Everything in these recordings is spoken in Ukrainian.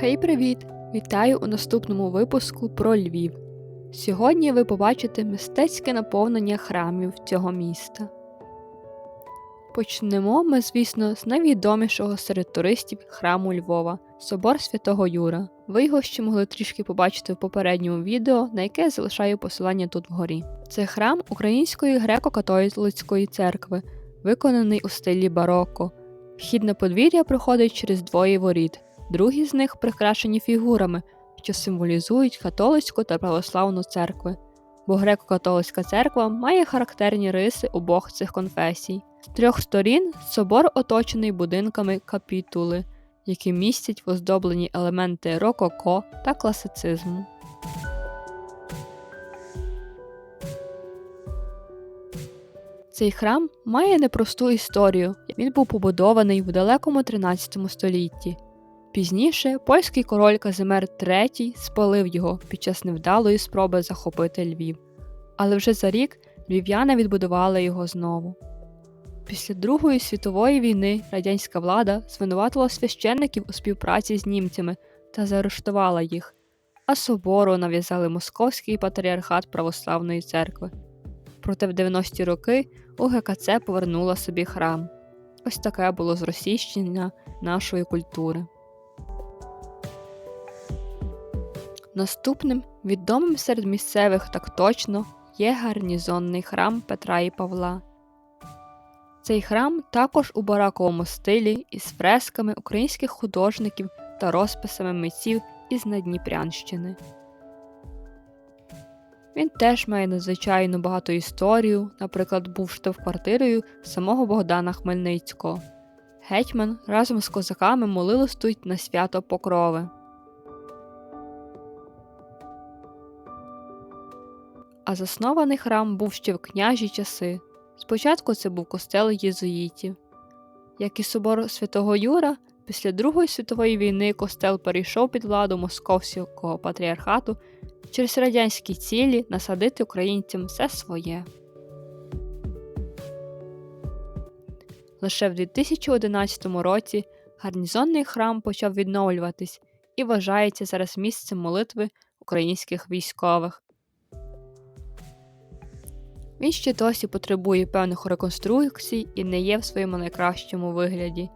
Хей, привіт! Вітаю у наступному випуску про Львів. Сьогодні ви побачите мистецьке наповнення храмів цього міста. Почнемо ми, звісно, з найвідомішого серед туристів храму Львова Собор Святого Юра. Ви його ще могли трішки побачити в попередньому відео, на яке я залишаю посилання тут вгорі. Це храм Української греко-католицької церкви, виконаний у стилі бароко. Вхід на подвір'я проходить через двоє воріт. Другі з них прикрашені фігурами, що символізують католицьку та православну церкви, бо греко-католицька церква має характерні риси обох цих конфесій. З трьох сторін собор оточений будинками капітули, які містять в оздоблені елементи рококо та класицизму. Цей храм має непросту історію. Він був побудований в далекому 13 столітті. Пізніше польський король Казимир III спалив його під час невдалої спроби захопити Львів, але вже за рік львів'яни відбудували його знову. Після Другої світової війни радянська влада звинуватила священників у співпраці з німцями та заарештувала їх, а собору нав'язали Московський патріархат Православної церкви. Проте в 90-ті роки УГКЦ повернула собі храм. Ось таке було зросійщення нашої культури. Наступним відомим серед місцевих так точно є гарнізонний храм Петра і Павла. Цей храм також у бараковому стилі із фресками українських художників та розписами митців із Надніпрянщини. Він теж має надзвичайно багату історію, наприклад, був штаб-квартирою самого Богдана Хмельницького. Гетьман разом з козаками молились тут на свято Покрови. А заснований храм був ще в княжі часи. Спочатку це був костел єзуїтів. Як і собор святого Юра, після Другої світової війни костел перейшов під владу Московського патріархату через радянські цілі насадити українцям все своє. Лише в 2011 році гарнізонний храм почав відновлюватись і вважається зараз місцем молитви українських військових. Він ще досі потребує певних реконструкцій і не є в своєму найкращому вигляді.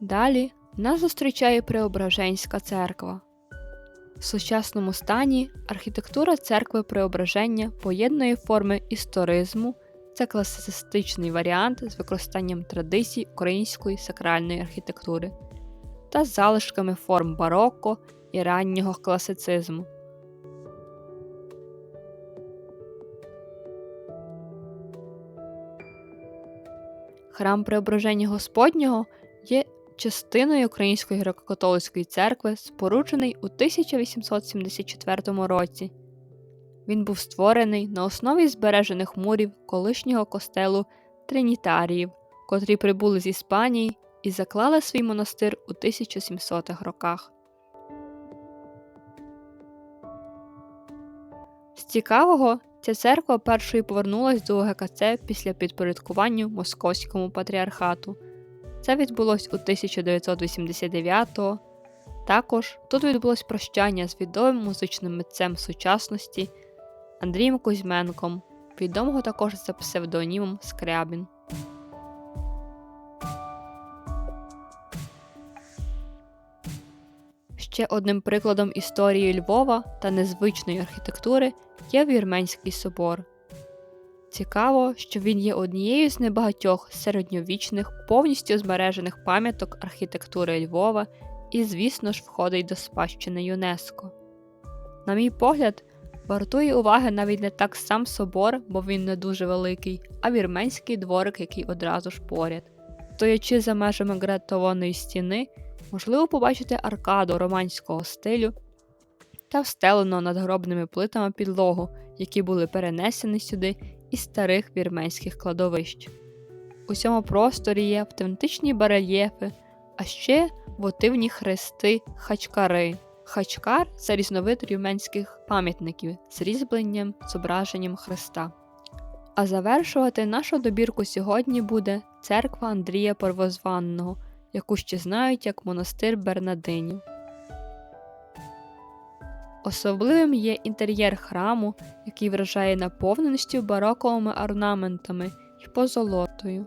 Далі нас зустрічає Преображенська церква. В сучасному стані архітектура церкви Преображення поєднує форми історизму це класицистичний варіант з використанням традицій української сакральної архітектури та залишками форм бароко і раннього класицизму. Храм Преображення Господнього є частиною Української греко-католицької церкви, споруджений у 1874 році. Він був створений на основі збережених мурів колишнього костелу Тринітаріїв, котрі прибули з Іспанії і заклали свій монастир у 1700-х роках. З цікавого, ця церква першою повернулася до ОГКЦ після підпорядкування Московському патріархату. Це відбулось у 1989-го. Також тут відбулось прощання з відомим музичним митцем сучасності Андрієм Кузьменком, відомого також за псевдонімом Скрябін. Ще одним прикладом історії Львова та незвичної архітектури є Вірменський собор. Цікаво, що він є однією з небагатьох середньовічних, повністю збережених пам'яток архітектури Львова і, звісно ж, входить до спадщини ЮНЕСКО. На мій погляд, Вартує уваги навіть не так сам собор, бо він не дуже великий, а вірменський дворик, який одразу ж поряд. Стоячи за межами гратованої стіни, можливо побачити аркаду романського стилю та встелену надгробними плитами підлогу, які були перенесені сюди із старих вірменських кладовищ. У цьому просторі є автентичні барельєфи, а ще вотивні хрести хачкари. Хачкар це різновид рюменських пам'ятників з різьбленням зображенням Христа. А завершувати нашу добірку сьогодні буде церква Андрія Первозванного, яку ще знають як монастир Бернадинів. Особливим є інтер'єр храму, який вражає наповненістю бароковими орнаментами і позолотою.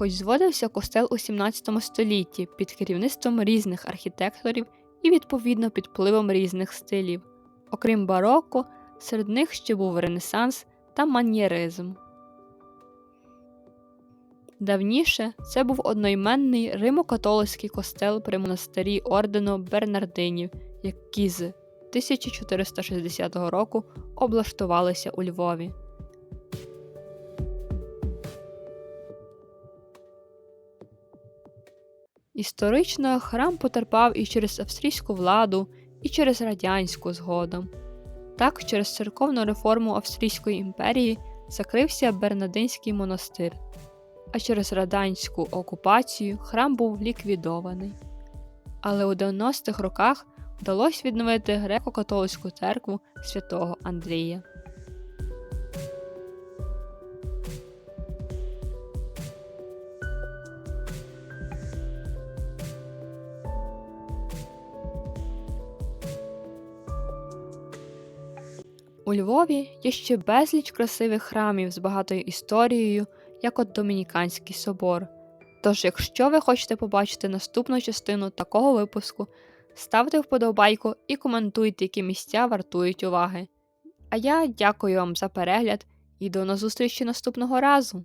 Хоч зводився костел у 17 столітті під керівництвом різних архітекторів і відповідно під впливом різних стилів. Окрім бароко, серед них ще був ренесанс та маньєризм. Давніше це був одноіменний римо-католицький костел при монастирі ордену Бернардинів, які з 1460 року облаштувалися у Львові. Історично храм потерпав і через австрійську владу, і через радянську згодом. Так, через церковну реформу Австрійської імперії закрився Бернадинський монастир, а через радянську окупацію храм був ліквідований. Але у 90-х роках вдалося відновити греко-католицьку церкву святого Андрія. У Львові є ще безліч красивих храмів з багатою історією, як от Домініканський собор. Тож, якщо ви хочете побачити наступну частину такого випуску, ставте вподобайку і коментуйте, які місця вартують уваги. А я дякую вам за перегляд і до назустрічі наступного разу!